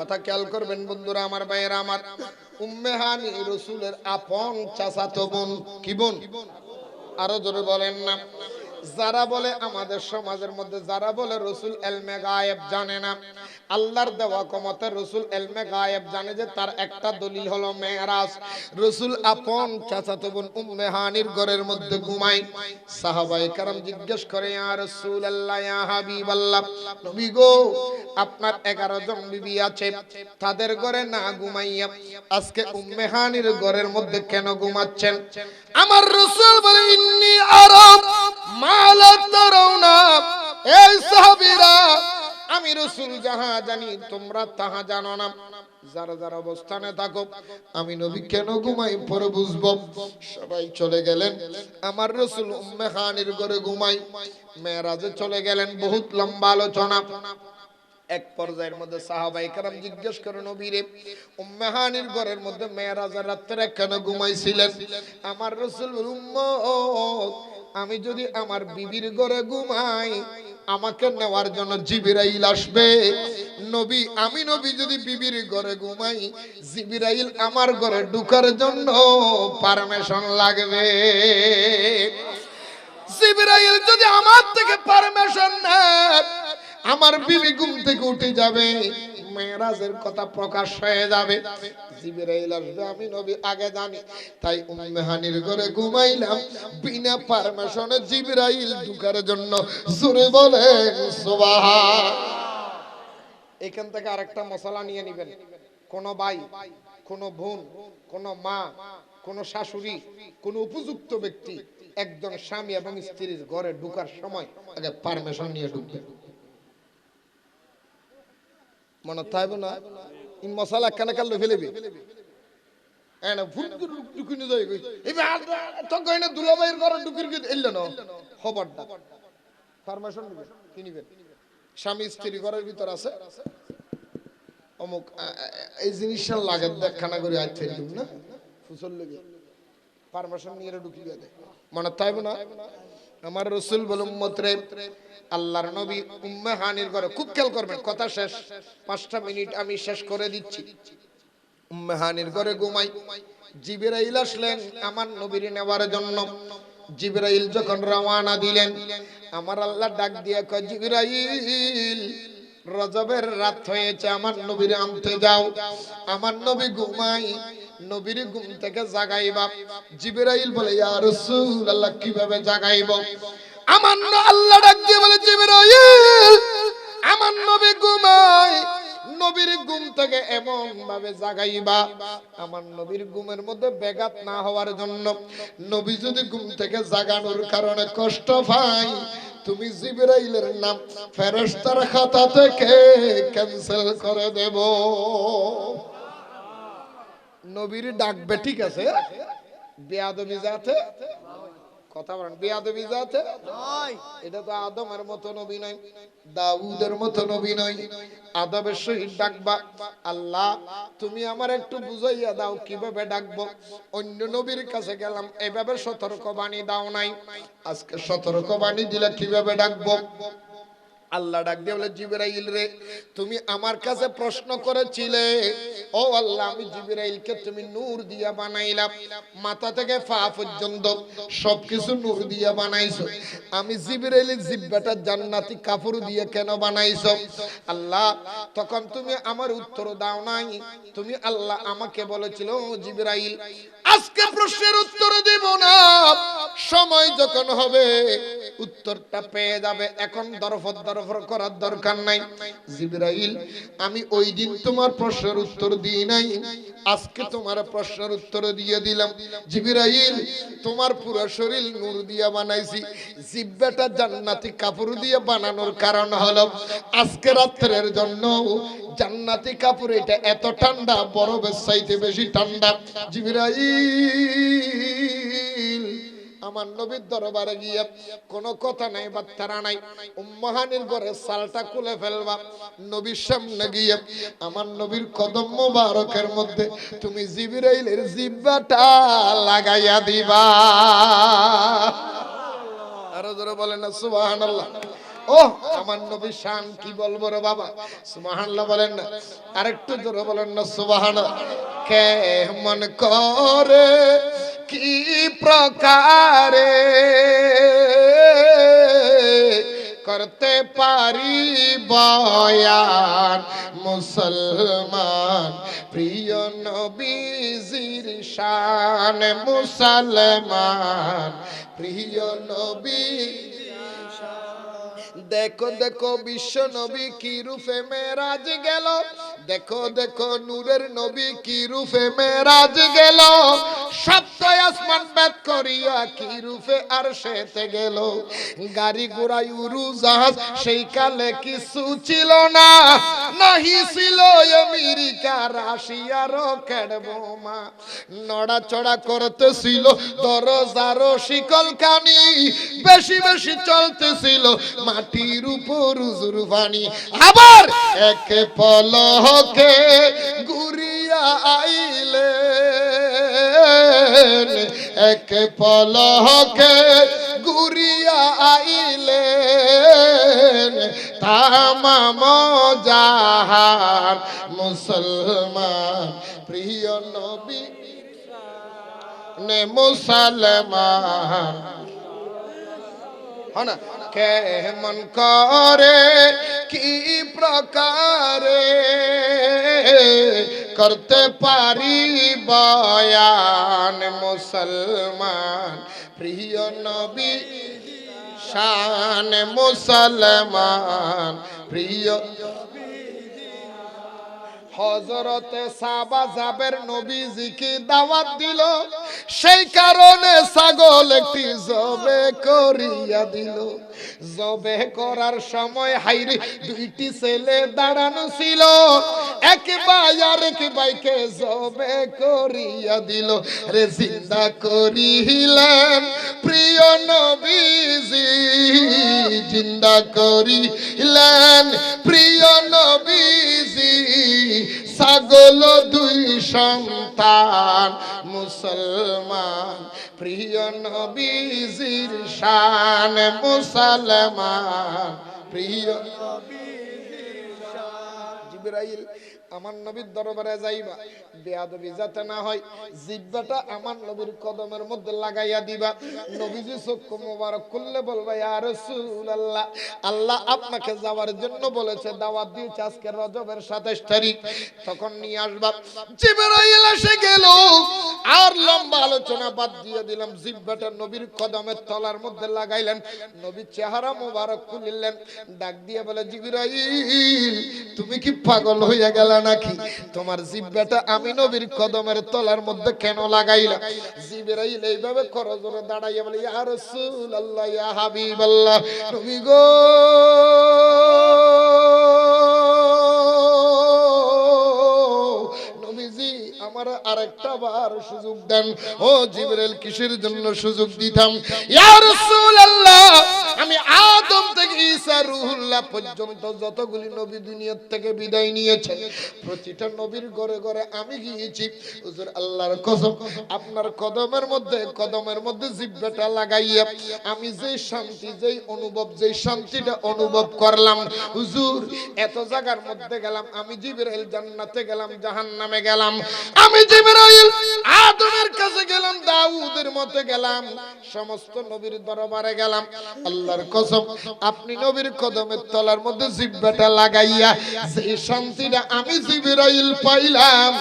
কথা খেয়াল করবেন বন্ধুরা, আমার ভাইয়ের, আমার উম্মেহানি রসুলের আপন চাচাতো বোন, কি বোন? আরও জোরে বলেন না। যারা বলে আমাদের সমাজের মধ্যে, যারা বলে রসুল এলমে গায়েব জানে না আল্লাহর দেওয়া ক্ষমতা রসুল এলমে গায়েব জানে যে তার একটা দলিল হলো মেয়েরাজ। রসুল আপন চাচাতো বোন উম্মে হানির ঘরের মধ্যে ঘুমাই সাহাবাই কারাম জিজ্ঞেস করে, ইয়া রসুল আল্লাহ ইয়া হাবিব আল্লাহ নবী গো, আপনার এগারো জন বিবি আছে, তাদের ঘরে না ঘুমাইয়া আজকে উম্মে হানির ঘরের মধ্যে কেন ঘুমাচ্ছেন? আমার রসুল বলে, ইন্নি আরব মালা তারাউনা, এই সাহাবীরা আমি রসুল যাহা জানি, তোমরা তাহা জানো না। যারা যারা অবস্থানে থাকো, আমি নবী কেন ঘুমাই পরে বুঝব? সবাই চলে গেলেন। আমার রসুল উম্মে খানির ঘরে ঘুমাই। মেয়েরাজে চলে গেলেন, বহুত লম্বা আলোচনা। এক পর্যায়ের মধ্যে সাহাবাই কারাম জিজ্ঞেস করে, নবীরে উম্মেহানির ঘরের মধ্যে মেয়েরাজের রাত্রে কেন ঘুমাইছিলেন? আমার রসুল উম্মত, আমি যদি আমার বিবির ঘরে ঘুমাই আমাকে নেওয়ার জন্য জিবিরাইল আসবে। নবী, আমি নবী যদি বিবির ঘরে ঘুমাই, জিবিরাইল আমার ঘরে ঢুকার জন্য পারমিশন লাগবে। জিবিরাইল যদি আমার থেকে পারমিশন নেয়, আমার বিবি ঘুম থেকে উঠে যাবে। মেয়েরাজের কথা প্রকাশ হয়ে যাবে। জিবরাইল আসবে, আমি নবী আগে জানি। তাই উম্মেহানির ঘরে ঘুমাইলাম। বিনা পারমিশনে জিবরাইল ঢুকার জন্য জোরে বলেন, সুবহান। এখান থেকে আরেকটা মশলা নিয়ে নেবেন। কোন ভাই কোন বোন, কোন মা, কোন শাশুড়ি, কোন উপযুক্ত ব্যক্তি একজন স্বামী এবং স্ত্রীর ঘরে ঢুকার সময় আগে পারমিশন নিয়ে ঢুকবে। মনে থাকবে না। ইন মশলা কেন কাল ফেলেবি? এনে ভুল করে ঢুকিনি যাই গই এবে তো কইনা দুলাভাইয়ের ঘরে ঢুকির কি এল্ল না? খবরটা। পারমিশন নিবে? কি নিবেন? স্বামী স্ত্রী ঘরের ভিতর আছে? অমুক এই জিনিসটা লাগে দেখানা করে আজ ফেললুম না? ফুসল লেগে। পারমিশন নিয়ে ঢুকি দেয় মনে থাকবে না? আমার রসুল বল উম্মতরে, আল্লাহর নবী উম্মে হানির ঘরে খুব খেয়াল করবেন, কথা শেষ। পাঁচটা মিনিট আমি শেষ করে দিচ্ছি। উম্মে হানির ঘরে ঘুমাই। জিবরাইল আসলেন আমার নবীর নেওয়ার জন্য। জিবরাইল যখন রওয়ানা দিলেন, আমার আল্লাহ ডাক দিয়ে কয়, জিবরাইল, রজবের রাত হয়েছে, আমার নবীর আনতে যাও। আমার নবী ঘুমাই নবীর ঘুম থেকে জাগাইবা। জিবরাইল বলে, ইয়া রাসূলুল্লাহ, কীভাবে জাগাইব? আমার আল্লাহ ডাক দিয়ে বলে, জিবরাইল, আমার নবী ঘুমাই নবীর ঘুম থেকে এমন ভাবে জাগাইবা, আমার নবীর ঘুমের মধ্যে ব্যাঘাত না হওয়ার জন্য। নবী যদি ঘুম থেকে জাগানোর কারণে কষ্ট পায়, তুমি জিবরাইলের নাম ফেরেশতার খাতা থেকে ক্যান্সেল করে দেব। নবীর ডাকবে ঠিক আছে? বেয়াদবি যাতে কথা বলেন বেয়াদবি যাতে এটা তো আদমের মতো নবী নয় দাউদের মতো নবী নয়। আদবের সহিত ডাকবা। আল্লাহ তুমি আমার একটু বুঝাইয়া দাও কীভাবে ডাকবো? অন্য নবীর কাছে গেলাম এভাবে সতর্ক বাণী দাও নাই। আজকে সতর্ক বাণী দিলে কীভাবে ডাকবো? আল্লাহ ডাক দিয়ে বলে, জিবরাইল রে, তুমি আমার কাছে প্রশ্ন করেছিলে। ও আল্লাহ, আমি জিবরাইলকে তুমি নূর দিয়া বানাইলাম। মাথা থেকে পা পর্যন্ত সবকিছু নূর দিয়া বানাইছো। আমি জিবরাইলের জিব্বাটা জান্নাতি কাপড় দিয়ে কেন বানাইছো? আল্লাহ, তখন তুমি আমার উত্তর দাও নাই। তুমি আল্লাহ আমাকে বলেছিল জিবরাইল, আজকে প্রশ্নের উত্তর দেব না। সময় যখন হবে, উত্তরটা পেয়ে যাবে। এখন দরফর দরফর করার দরকার নাই। জিবরাইল, আমি ওই দিন তোমার প্রশ্নের উত্তর দিই নাই। আজকে তোমার প্রশ্নের উত্তর দিয়ে দিলাম। জিবরাইল, তোমার পুরো শরীর নূর দিয়ে বানাইছি। জিব্বাটা জান্নাতি কাপড় দিয়ে বানানোর কারণ হলো, আজকে রাত্রের জন্য জান্নাতি কাপড় এটা এত ঠান্ডা, বরফের চাইতে বেশি ঠান্ডা। জিবরাইল আমার নবীর দরবারে গিয়ে কোনো কথা নাই, বার্তারা নাই। উম্মাহানির ঘরে সালটা খুলে ফেলবা। নবীর সামনে গিয়ে আমার নবীর কদম মোবারকের মধ্যে তুমি জিবরাইলের জিব্বাটা লাগাইয়া দিবা। আরও ধরে বলেন না, সুবহানাল্লাহ। ও আমার নবী শান কি বলব রে বাবা? সুবহানাল্লাহ বলেন না। আরেকটু জোরে বলেন না সুবহান কেমন করে কি প্রকারে করতে পারি বয়ান? মুসলমান, প্রিয় নবীজির শান, মুসলমান, প্রিয় নবী দেখো দেখো, বিশ্ব নবী কি রূপে মেরাজ গেল? দেখো দেখো, নূরের নবী কি রূপে মেরাজ গেল? সপ্ত আসমান বেদ করিয়া কি রূপে আর সেতে গেল? গাড়ি ঘোড়াই উড়ু জাহাজ সেই কালে কিছু ছিল না। নাহি ছিল আমেরিকা, রাশিয়া, রকেট বোমা। নড়াচড়া করতেছিল দরজারও শিকল কানি বেশি বেশি চলতেছিল মাটির উপর উজুরবানি আবার এক পলকে ঘুরিয়া আইলে। এক পলহকে ঘুরিয়া আইলে তামাম জাহান মুসলমান প্রিয় নবী। নে মুসলমান। হনা কেমন করে? কি প্রকারে? করতে পারি বয়ান মুসলমান প্রিয় নবী? শান মুসলমান প্রিয় হজরতে সাবা জাবের নবীজিকে দাওয়াত দিল? সেই কারণে ছাগল একটি জবে করিয়া দিল। জবে করার সময় হাইরে দুইটি ছেলে দাঁড়ানো ছিল। এক ভাই আর এক ভাইকে জবে করিয়া দিল। রে জিন্দা করিলেন। প্রিয় নবীজি, জিন্দা করিলেন। প্রিয় নবীজি, ছাগল দুই সন্তান, মুসলমান। প্রিয় নবীজির শান, মুসলমান। প্রিয় নবীজির শান। জিবরাইল আমার নবীর দরবারে যাইবা। বেয়াদবি যাতে না হয় জিব্বাটা আমার নবীর কদমের মধ্যে লাগাইয়া দিবা। নবীজি চক্ষু মোবারক করলে বলবা, ইয়া রাসূলুল্লাহ, আল্লাহ আপনাকে যাওয়ার জন্য বলেছে, দাওয়াত দিয়েছে আজকে রজবের 27 তারিখ। তখন নিয়ে আসবা। জিবরাইল এসে গেল। লম্বা আলোচনা বাদ দিয়ে দিলাম। জিব্বাটা নবীর কদমের তলার মধ্যে লাগাইলেন। নবীর চেহারা মোবারক খুলিলেন। ডাক দিয়ে বলে, জিবরাইল, তুমি কি পাগল হইয়া গেল নাকি? তোমার জিব্বাটা আমি নবীর কদমের তলার মধ্যে কেন লাগাইলা? জিবরাইল এইভাবে করজোরে দাঁড়াইয়া বলে, ইয়া রাসূলুল্লাহ, ইয়া হাবিবাল্লাহ, নবী গো আমার আরেকটা বার সুযোগ দেন। ও জিবরাইল কিসের জন্য সুযোগ দিতাম? ইয়া রাসূলুল্লাহ, আমি আদম থেকে ঈসা রুহুল্লাহ পর্যন্ত যতগুলি নবী দুনিয়ার থেকে বিদায় নিয়েছে, প্রতিটা নবীর ঘরে ঘরে আমি গিয়েছি। হুজুর, আল্লাহর কসম, আপনার কদমের মধ্যে কদমের মধ্যে জিব্বাটা লাগাইয়া আমি যেই শান্তি, যেই অনুভব, যেই শান্তিটা অনুভব করলাম, হুজুর, এত জায়গার মধ্যে গেলাম, আমি জিবরাইল জান্নাতে গেলাম, জাহান্নামে গেলাম। আমি জিবরাইল আদমের কাছে গেলাম, দাউদের মতে গেলাম, সমস্ত নবীর দরবারে গেলাম। আল্লাহর কসম, আপনি নবীর কদমের তলার মধ্যে জিব্বাটা লাগাইয়া সেই শান্তিটা আমি জিবরাইল পাইলাম,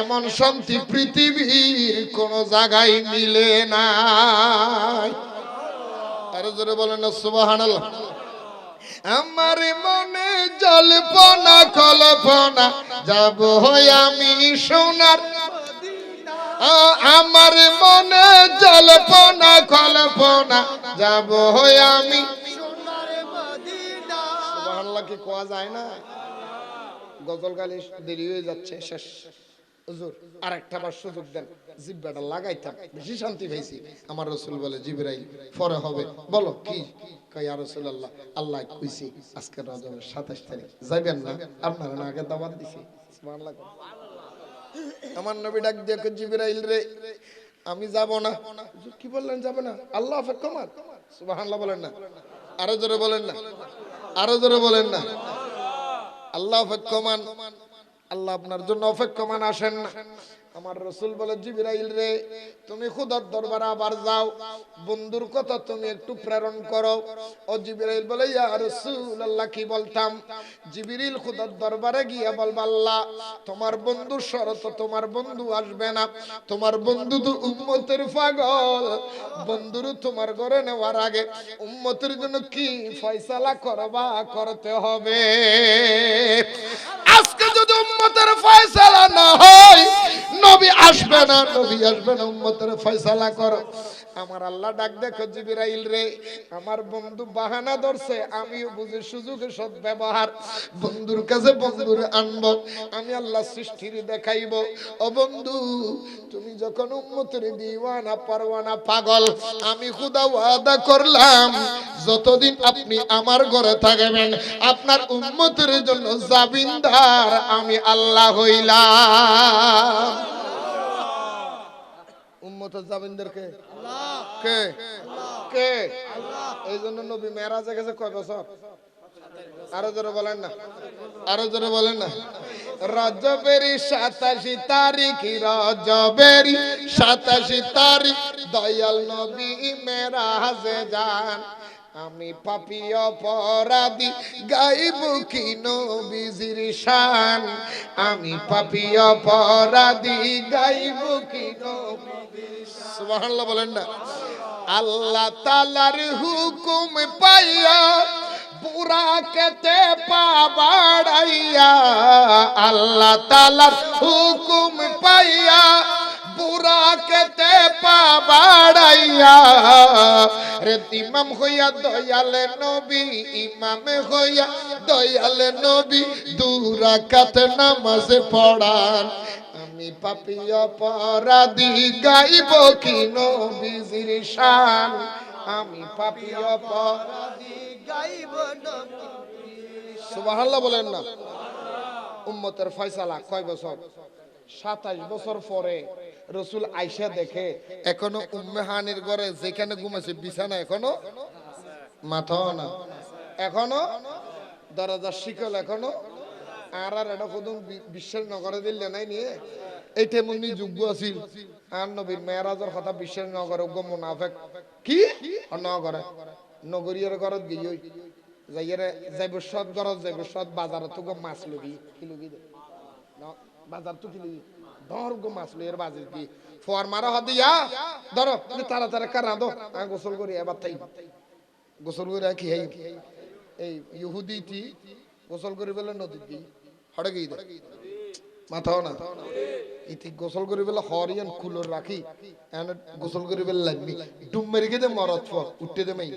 এমন শান্তি পৃথিবীর কোন জায়গায় মিলে না আরও জোরে বলেন সুবহানাল্লাহ। আমার মনে জল্পনা, কল্পনা। যাব আমি সোনার। আমার মনে জল্পনা, কল্পনা। যাব আমি কি কোয়া যায় না? গজল গালি দেরি হয়ে যাচ্ছে, শেষ। আর একটা বার সুযোগ দেন। জিব্বাটা লাগাইতাম, বেশি শান্তি পাইছি। আমার রসুল বলে, জিবরাইল হবে। বলো, কি? আল্লাহ কইছি, আজকে রজবের সাতাশ তারিখ। যাইবেন না? আগে দিছি। আমার নবী ডাক দিয়ে জিবরাইল রে, আমি যাব না। কি বললেন, যাব না? আল্লাহ হাফেজ কমার সুবহানাল্লাহ বলেন না। আরও জোরে বলেন না। আরও জোরে বলেন না। আল্লাহ অপেক্ষমান আল্লাহ আপনার জন্য অপেক্ষমান আসেন। না আমার রসুল বলে, জিবিরাইল রে, তুমি খুদার দরবারে আবার যাও। বন্ধুর কথা তুমি একটু প্রেরণ করো। ও জিবিরাইল বলে, ইয়া রসুল আল্লাহ কি বলতাম? জিবিরিল খুদার দরবারে গিয়ে বলবা, আল্লাহ, তোমার বন্ধুর শরত, তোমার বন্ধু আসবে না। তোমার বন্ধু তো উম্মতের পাগল। বন্ধুর তোমার ঘরে নেওয়ার আগে উম্মতের জন্য কি ফয়সালা করবা, করতে হবে? যদি উম্মতের ফয়সালা না হয় নবী আসবে না নবী আসবে না উম্মতের ফয়সালা করো। আমার আল্লাহ ডাক দেখো জিবিরাইল রে। আমার বন্ধু বাহানা ধরছে, আমিও বুঝি সুযোগে সদ ব্যবহার। বন্ধুর কাছে বন্ধুর আনব আমি আল্লাহ সৃষ্টির দেখাইব। ও বন্ধু, তুমি যখন উম্মতের দিওয়ানা, পারওয়ানা, পাগল, আমি খুদা ওয়াদা করলাম, যতদিন আপনি আমার ঘরে থাকবেন, আপনার উম্মতের জন্য জাবিনদার আমি আল্লাহ হইলাম। উম্মতের জাবিনদার কে? কে? কে এই জন্য নবী মেয়েরাজে গেছে কয় বছর? আরও জোরে বলেন না। আরও জোরে বলেন না। রজবেরি সাতাশি তারিখ রজবেরি সাতাশি তারিখ দয়াল নবী মেরাজে যান। আমি পাপি অপরাধী, গাইব কি নবীজির শান? আমি পাপি অপরাধী, গাইব কি সুবহানাল্লাহ বলেন না। আল্লাহ তালার হুকুম পাইয়া বুড়া কেতে পাবাড়াইয়া আল্লাহ তালার হুকুম পাইয়া কেতে পাবাড়াইয়া রে ইমাম হইয়া দয়ালে নবী হইয়া দয়ালে নবী পড়ান। আমি পাপি অপরাধী, গাইব কি নবীজির শান? আমি পাপি অপরাধী, গাইব সুবহানাল্লাহ বলেন না। উম্মতের ফয়সালা কয় বছর? সাতাশ বছর পরে রসুল আইসা দেখে, এখনও উম্মে হানির ঘরে যেখানে ঘুমাছে বিছানা এখনও মাথাও না। এখনও দরজার শিকল এখনও আর আর এটা কদম বিশ্বাস নগরে দিলে নাই নিয়ে। এইটা মনি যোগ্য আছিল। আর নবীর মেয়েরাজের কথা বিশ্বাস নগরে উগ্র মুনাফেক। কি? নগরে নগরীয় ঘরত গিয়ে যাইয়ারে যাইব সৎ ঘরত যাইব সৎ বাজারত মাছ লগি কি লগি বাজার তো কি লগি ধর গো মাছ লই এর বাজার কি? ফোয়ার মারা ধরো তারা তারা কারা দো। আমি গোসল করি, এবার তাই। গোসল করে কি হেই এই ইহুদিটি গোসল করে বলে নদীর গিয়ে হড়ে গিয়ে মাথাও না। ইতি গোসল করে বেলা হরিয়ান কুলোর রাখি, এনে গোসল করে বেলা লাগবি। ডুম মেরে গেদে মরত উঠতে দে মাই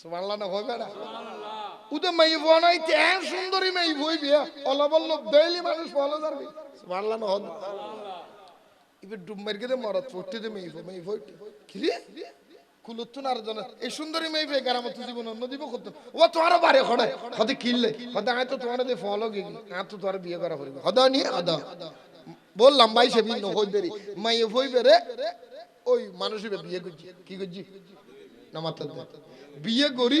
সুবহানাল্লাহ না হয় বেড়া উদে মাই বনাই তেন সুন্দরী মাই বই বিয়া। অলব অলব দেইলি মানুষ ফলো যাবি ডুম মেরে গেদে মরত ফ উঠতে দে আর জন। এই সুন্দরী মেয়ে বে গারাম তুই জীবন অন্য দিব কত ও তোমার বারে খড়ে। কিনলে হতে আয় তো তোমার ফলো গি আ তো তোমার বিয়ে করা হইবে হদা নি হদা। বললাম, ভাই, সে ভিন্ন হই বেরি। মাই হই বেরে, ওই বিয়ে করছি। কি করছি? না বিয়ে করি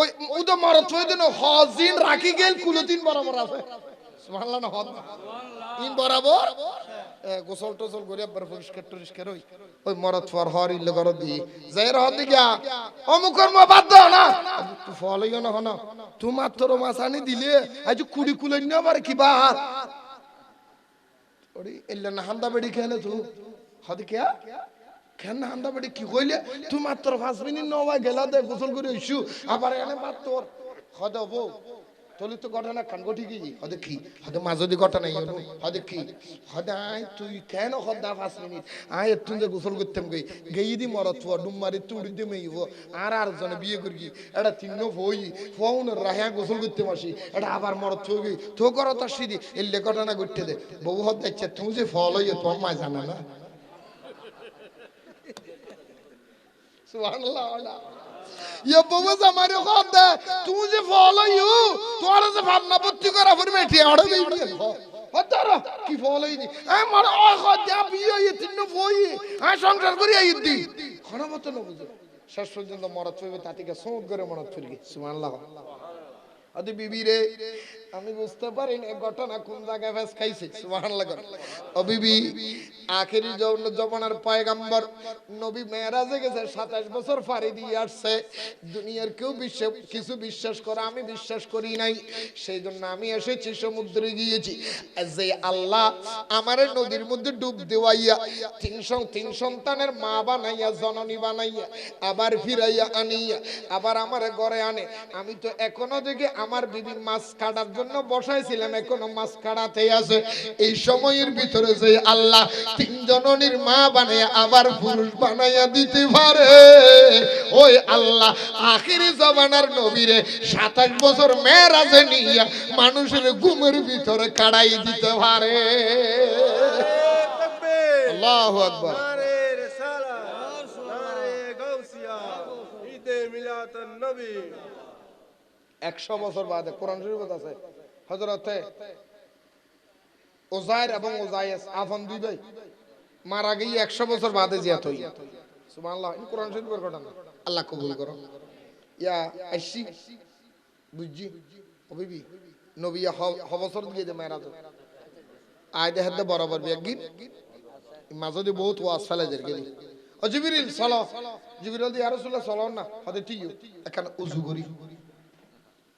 ওই উদো মরত হয়ে দিন হজিন রাখি গেল কুলো তিন বরাবর আছে। সুবহানাল্লাহ না হদ ইন বরাবর? গোসল টোসল করে একবার পরিষ্কার টরিষ্কার হই। ওই মরত ফর হর ইল্লে কর দি। যাই রহ দিগা। অমুকর মা না। তু ফল হইও না, হন। তু মাত্র মাসানি দিলে, আজ কুড়ি কুলে নিয়ে আবার কি বাহার ওরি, এল্লে না হান্দা বেড়ি খেলে তু। হদি কে কেন হান্দা বেড়ি কি কইলে? তুই মাত্র পাঁচ মিনিট নবা গেলা দে, গোসল করে ইস্যু আবার এনে মাত্র হদ বউ তলি তো ঘটনা কান গঠি কি হদে কি? হদে মাঝদি ঘটনা হদে কি? হদে আই তুই কেন হদা পাঁচ মিনিট? আই একটু যে গোসল করতাম গই। গেই দি মরত ফুয়া ডুম মারি তুড়ি দি মেইব। আর আর জনে বিয়ে করি এটা তিন ফই ফোন রাহা গোসল করতে মাসি এটা আবার মরত থই গই। তো করো তার সিদি এলে ঘটনা ঘটতে দে। বউ হদ দেখছে তুমি যে ফল হইয়ে, তোমার মা জানা না। সুবহানাল্লাহ ইয়ে বউ জামারে কদ তুই যে ফল হইউ তোর যে ভাবনা ভর্তি করা পড়বে এটি আড়ে বেবি হতার কি ফল হইনি আমার ও কদ বিয়ে হইয়ে তিন ফই আই সংসার করি আই দি। খনা মত না বুঝো। শেষ পর্যন্ত মরত হইবে তাতিকে সৌদ করে মরত রে আমি বুঝতে পারি না ঘটনা কোন জায়গায় ফেস খাইছে? সুবহানাল্লাহ ও বিবি, আখেরি জমানার পয়গাম্বর, নবী মেরাজে গেছে 27 বছর ফারি দিয়ে আসছে। দুনিয়ার কেউ বিশ্বাস কিছু বিশ্বাস করে, আমি বিশ্বাস করি নাই। সেই জন্য আমি এসেছি, সমুদ্রে গিয়েছি। যে আল্লাহ আমার নদীর মধ্যে ডুব দেওয়াইয়া, তিন সন- তিন সন্তানের মা বানাইয়া, জননী বানাইয়া, আবার ফিরাইয়া আনিয়া, আবার আমার ঘরে আনে। আমি তো এখনও দেখে আমার বিবি মাছ কাটার জন্য জন্য বসাইছিলাম, এখনও মাছ কাড়াতে আছে। এই সময়ের ভিতরে যে আল্লাহ তিন জননীর মা বানাইয়া আবার পুরুষ বানাইয়া দিতে পারে, ওই আল্লাহ আখির জমানার নবীরে সাতাশ বছর মেয়ের আছে নিয়া মানুষের ঘুমের ভিতরে কাড়াই দিতে পারে। মিলাত নবী। একশো বছর বাদে কোরআন শরীফত আছে। হজরতে ওজায়ের এবং ওজায়েস আফন দুই ভাই মারা গিয়ে একশো বছর বাদে জিয়াত হই সুবহানাল্লাহ কোরআন শরীফের ঘটনা। আল্লাহ কবুল ইয়া আইসি, বুঝছি? অবিবি নবিয়া হ বছর দিয়ে দে মেরাজ বহুত ওয়াজ ফেলে দের গেলি। ও জিবরিল জিবরিল দি রাসূলুল্লাহ, চলো না। ঠিক এখানে উজু করি।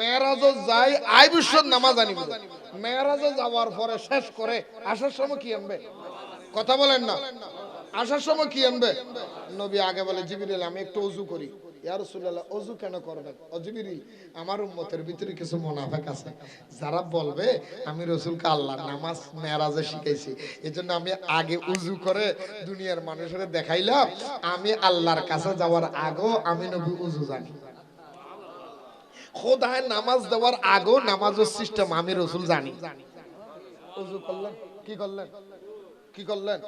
মেয়েরাজ যাই নামাজ আনিব। মেয়েরাজ যাওয়ার পরে শেষ করে, আসার সময় কি আনবে? কথা বলেন না। আসার সময় কি আনবে? নবী আগে বলে, জিবিরিল, আমি একটু অজু করি। অজু কেন করবেন? আমার উম্মতের ভিতরে কিছু মুনাফিক আছে। যারা বলবে, আমি রসুলকে আল্লাহ নামাজ মেরাজে শিখাইছি। জন্য আমি আগে উজু করে দুনিয়ার মানুষের দেখাইলাম, আমি আল্লাহর কাছে যাওয়ার আগেও আমি নবী উজু জানি। খোদায় নামাজ দেওয়ার আগেও নামাজের সিস্টেম আমি রসুল জানি। অজু করলেন? কি করলেন? কি করলেন?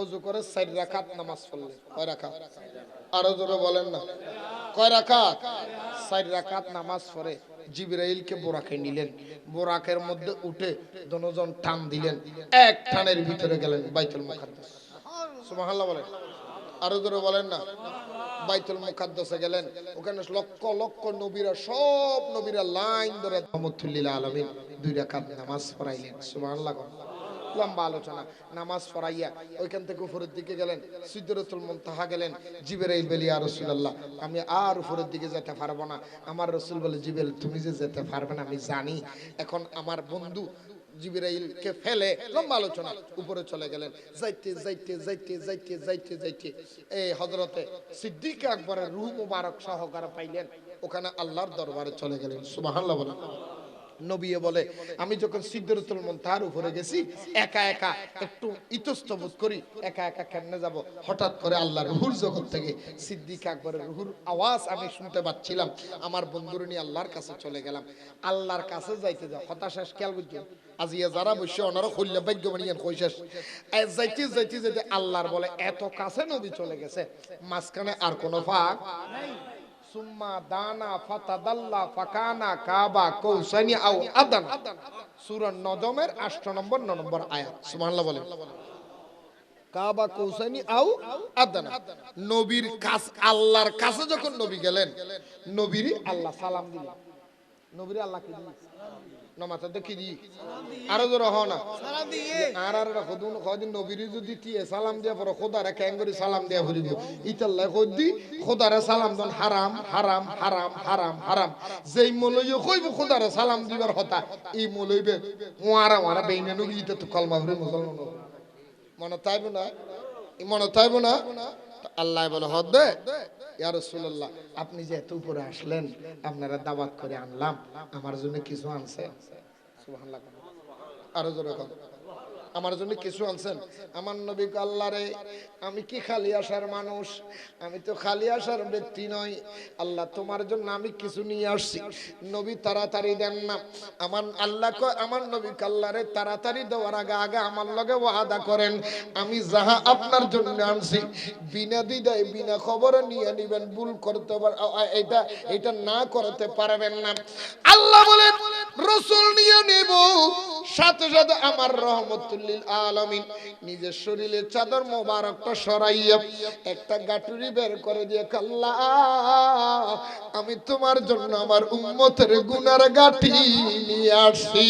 অজু করে চার রাকাত নামাজ পড়লেন। কয় রাকাত? আরও জোরে বলেন না। কয় রাকাত? চার রাকাত নামাজ পড়ে জিবরাইলকে বোরাকে নিলেন। বোরাকের মধ্যে উঠে দনজন টান দিলেন। এক টানের ভিতরে গেলেন বাইতুল মুকাদ্দাস। সুবহানাল্লাহ বলেন। আরও জোরে বলেন না। বাইতুল মুকাদ্দাসে গেলেন। ওখানে লক্ষ লক্ষ নবীরা, সব নবীরা লাইন ধরে আলামিন দুই রাকাত নামাজ পড়াইলেন। সুবহানাল্লাহ লম্বা আলোচনা। নামাজ পড়াইয়া ওইখান থেকে উপরের দিকে গেলেন গেলেন। আর রাসূলুল্লাহ, আমি আর উপরের দিকে যেতে পারব না। আমার রাসূল বলে, জিবরাইল, তুমি যে যেতে পারবে না, আমি জানি। এখন আমার বন্ধু জিবরাইলকে ফেলে লম্বা আলোচনা উপরে চলে গেলেন। যাইতে যাইতে যাইতে যাইতে যাইতে যাইতে এই হজরতে সিদ্দিক আকবরের রুহ মুবারক সহকারে পাইলেন। ওখানে আল্লাহর দরবারে চলে গেলেন। বলেন। নবিয়ে বলে, আমি যখন সিদ্ধরতুল মন্তাহার উপরে গেছি, একা একা একটু ইতস্তবোধ করি, একা একা কেমনে যাব? হঠাৎ করে আল্লাহ রুহুর জগৎ থেকে সিদ্দিক আকবরের রুহুর আওয়াজ আমি শুনতে পাচ্ছিলাম। আমার বন্ধুর নিয়ে আল্লাহর কাছে চলে গেলাম। আল্লাহর কাছে যাইতে যাও। হতাশাস খেয়াল বুঝছ আজিয়া যারা বসে ওনারা খুললে ভাগ্য বানিয়েন কইশেষ যাইতে যাইতে যাইতে আল্লাহর বলে, এত কাছে নবী চলে গেছে। মাঝখানে আর কোনো ফাঁক কাবা কৌসানি নদমের 8 নম্বর 9 নম্বর কাবা কৌসানি নবীর আল্লাহর কাছে যখন নবী গেলেন, নবীরই আল্লাহ সালাম দিলেন। নবীর আল্লাহ কি দিলেন? নমাতে দেখি দি আরও জোর হ না। সালাম দিয়ে। আর আর খুদুন কদিন নবীর যদি সালাম দিয়া পরে খোদারে ক্যাঙ্গরি সালাম দিয়া ভরিব ইতাল্লাই কদি খোদারে সালাম দন হারাম হারাম হারাম হারাম হারাম। যেই মলই কইব খোদারে সালাম দিবার হতা এই মলইবে বেইনে নবী ইতে তো কলমা ভরে মুসলমান হব। মনে তাইব না? ই মনে তাইব না? আল্লাহ বলে হদ দে। ইয়া রাসূলুল্লাহ, আপনি যে এত উপরে আসলেন, আপনারা দাওয়াত করে আনলাম, আমার জন্য কিছু আনছে। আরও জোরে কর আমার জন্য কিছু আনছেন। আমার নবী আল্লাহ রে, আমি কি খালি আসার মানুষ? আমি তো খালি আসার ব্যক্তি নই। আল্লাহ, তোমার জন্য আমি কিছু নিয়ে আসছি। নবী তাড়াতাড়ি দেন না। আমার আল্লাহ আমার নবী আল্লাহ রে, তাড়াতাড়ি দেওয়ার আগে আগে আমার লগে ওয়াদা করেন। আমি যাহা আপনার জন্য আনছি, বিনা দিদায় বিনা খবরে নিয়ে নিবেন। ভুল করতে এটা এটা না করতে পারবেন না। আল্লাহ বলে রসুল নিয়ে নেব। সাথে সাথে আমার রহমতুল্লিল আলমিন নিজের শরীরে চাদর মোবারকটা সরাইয়া একটা গাটুরি বের করে দিয়ে কাল্লা আমি তোমার জন্য আমার উম্মতের গুনার গাঠি নিয়ে আসছি।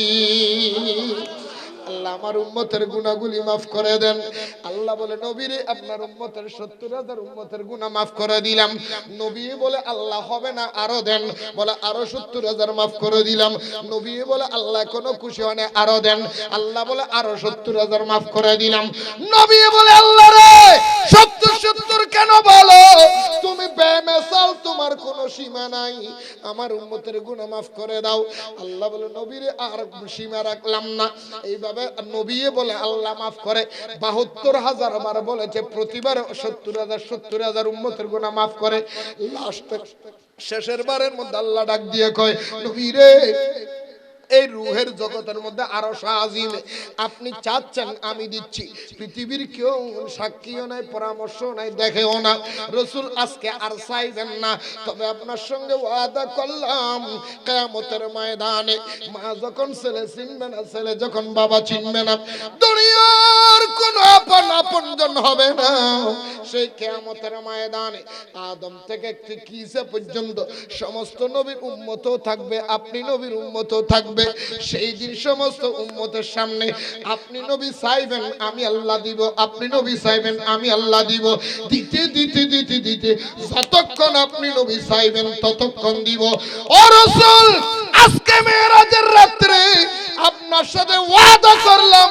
আল্লাহ আমার উম্মতের গুণাগুলি মাফ করে দেন। আল্লাহ বলে, নবীরে, আপনার উম্মতের সত্তর হাজার উম্মতের গুণা মাফ করে দিলাম। নবী বলে, আল্লাহ হবে না, আরও দেন। বলে, আরও সত্তর হাজার মাফ করে দিলাম। নবী বলে, আল্লাহ কোনো খুশি হয় না আরও দেন। আল্লাহ বলে, আরও সত্তর হাজার মাফ করে দিলাম। নবী বলে, আল্লাহ রে কেন বলো? তুমি বেমেসাল তোমার কোনো সীমা নাই। আমার উম্মতের গুনাহ মাফ করে দাও। আল্লাহ বলে, নবীরে আর সীমা রাখলাম না। এইভাবে নবী বলে, আল্লাহ মাফ করে। বাহাত্তর হাজার বার বলেছে, প্রতিবার সত্তর হাজার সত্তর হাজার উম্মতের গুনাহ মাফ করে। লাস্ট, শেষের বারের মধ্যে আল্লাহ ডাক দিয়ে কয়, নবীরে এই রুহের জগতের মধ্যে আরও সাজিম আপনি চাচ্ছেন, আমি দিচ্ছি। পৃথিবীর কেউ সাক্ষীও নাই পরামর্শ নাই, দেখেও না। রসুল আজকে আর চাইবেন না। তবে আপনার সঙ্গে ওয়াদা করলাম, কেয়ামতের ময়দানে মা যখন ছেলে চিনবে না, ছেলে যখন বাবা চিনবে না, দুনিয়ার কোন আপন আপনজন হবে না। সেই কেয়ামতের ময়দানে আদম থেকে কিসে পর্যন্ত সমস্ত নবীর উম্মত থাকবে, আপনি নবীর উম্মত থাকবে, সেই দিন সমস্ত উম্মতের সামনে আপনি নবী চাইবেন, আমি আল্লাহ দিব, আপনি নবী চাইবেন, আমি আল্লাহ দিব। দিতে দিতে দিতে দিতে যতক্ষণ আপনি নবী চাইবেন, ততক্ষণ দিব। ও রসুল, আজকে মেয়েরাজের রাত্রে আপনার সাথে ওয়াদা করলাম,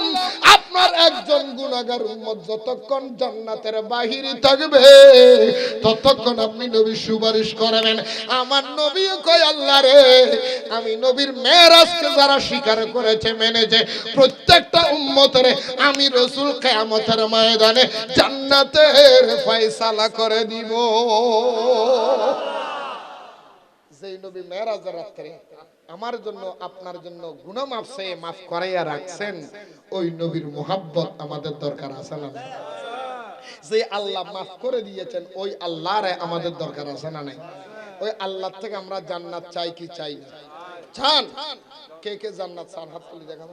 আপনার একজন গুনাহগার উম্মত যতক্ষণ জান্নাতের বাহিরে থাকবে, ততক্ষণ আপনি নবী সুপারিশ করবেন। আমার নবী কয়, আল্লাহ রে, আমি নবীর মেরাজকে যারা স্বীকার করেছে, মেনেছে, প্রত্যেকটা উম্মতের, আমি রসুল কিয়ামতের ময়দানে জান্নাতের ফয়সালা করে দিব। যেই নবী মেরাজের রাত্রে আমার জন্য, আপনার জন্য গুনাহ মাফ সে মাফ করাইয়া রাখছেন, ওই নবীর মোহাব্বত আমাদের দরকার আছে না যে আল্লাহ মাফ করে দিয়েছেন, ওই আল্লাহরে আমাদের দরকার আছে না নাই? ওই আল্লাহ থেকে আমরা জান্নাত চাই কি চাই না? চান? কে কে জান্নাত চান? হাত তুলে দেখান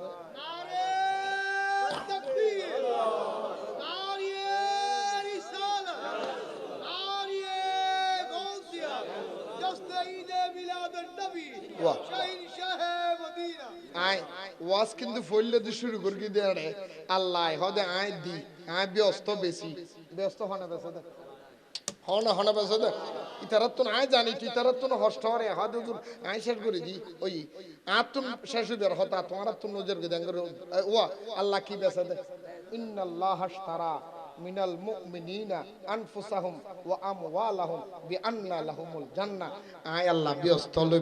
আয় ওয়াজ কিন্তু ফইলে দি শুরু করি দেড়ে আল্লাহ হদে আয় দি। আয় ব্যস্ত বেশি। ব্যস্ত হনে বেশি দে। হন হন বেশি দে। ইতারাত তো আয় জানি তুই ইতারাত তো হষ্ট হরে হদে জুর আয় শেষ করে দি ওই আতুন শেষ হইবার হতা তোমার নজর ওয়া আল্লাহ কি বেশি দে। ইন্নাল্লাহ আশতারা মিনাল মুমিনিনা আনফুসাহুম ওয়া আমওয়ালাহুম বিআন্না লাহুমুল জান্নাহ। আয় আল্লাহ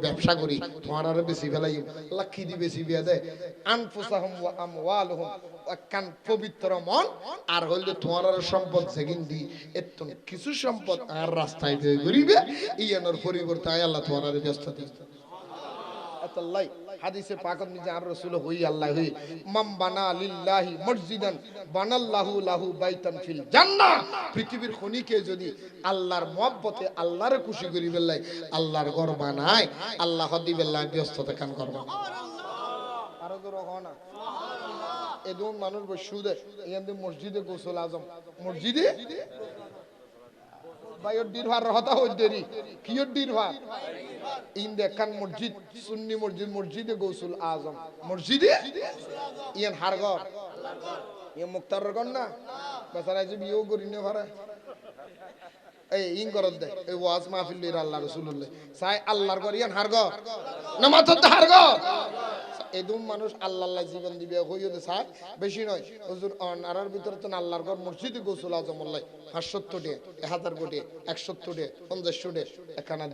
ব্যবসা করি, তোমার আর বেশি ফেলাই দি বেশি বিয়া আনফুসাহুম ওয়া আমওয়ালুহুম পবিত্র মন, আর হইলে তোমার আর সম্পদ সেগিন দি। এত কিছু সম্পদ আর রাস্তায় দিয়ে গরিবে ইয়ানোর পরিবর্তে আয় আল্লাহ তোমার আর ব্যস্ত আতাল্লাই হাদিসে পাকত নিজে আর রাসূল হই আল্লাহ হই মাম বানা লিল্লাহি মসজিদান বানাল্লাহু লাহু বাইতান ফিল জান্নাহ। পৃথিবীর খনিকে যদি আল্লাহর মহব্বতে আল্লাহর খুশি করি বেলাই আল্লাহর ঘর বানায় আল্লাহ ব্যস্ততা কান করবা। আরও তো রকম না। এদম মানুষ বসে দে এখান মসজিদে গোসল আজম। মসজিদে? বাইর ডির ভার হতা হই দেরি। কিয়র ডির ভার ইন দেখান মসজিদ, সুন্নি মসজিদ, মসজিদে গৌসুল আজম। মসজিদে? ইয়ান হারগর। ইয়ে মুক্তার গন না? বেচারা যে বিয়েও করি না ভাড়া। এই ইন করত দে। এই ওয়াজ মাহফিল আল্লাহ রাসূলুল্লাহ সাই আল্লাহর ঘর ইয়ান হারগর। না মাথা তো হারগর। এদম মানুষ আল্লাহ আল্লাহ জীবন দিবে দে সাহেব বেশি নয়। হুজুর নারার ভিতরে তো আল্লাহর ঘর, মসজিদ গোসল আজমল্লাই পাঁচশো টে, এক হাজার কোটি একশো টে, পঞ্চাশ টে একানা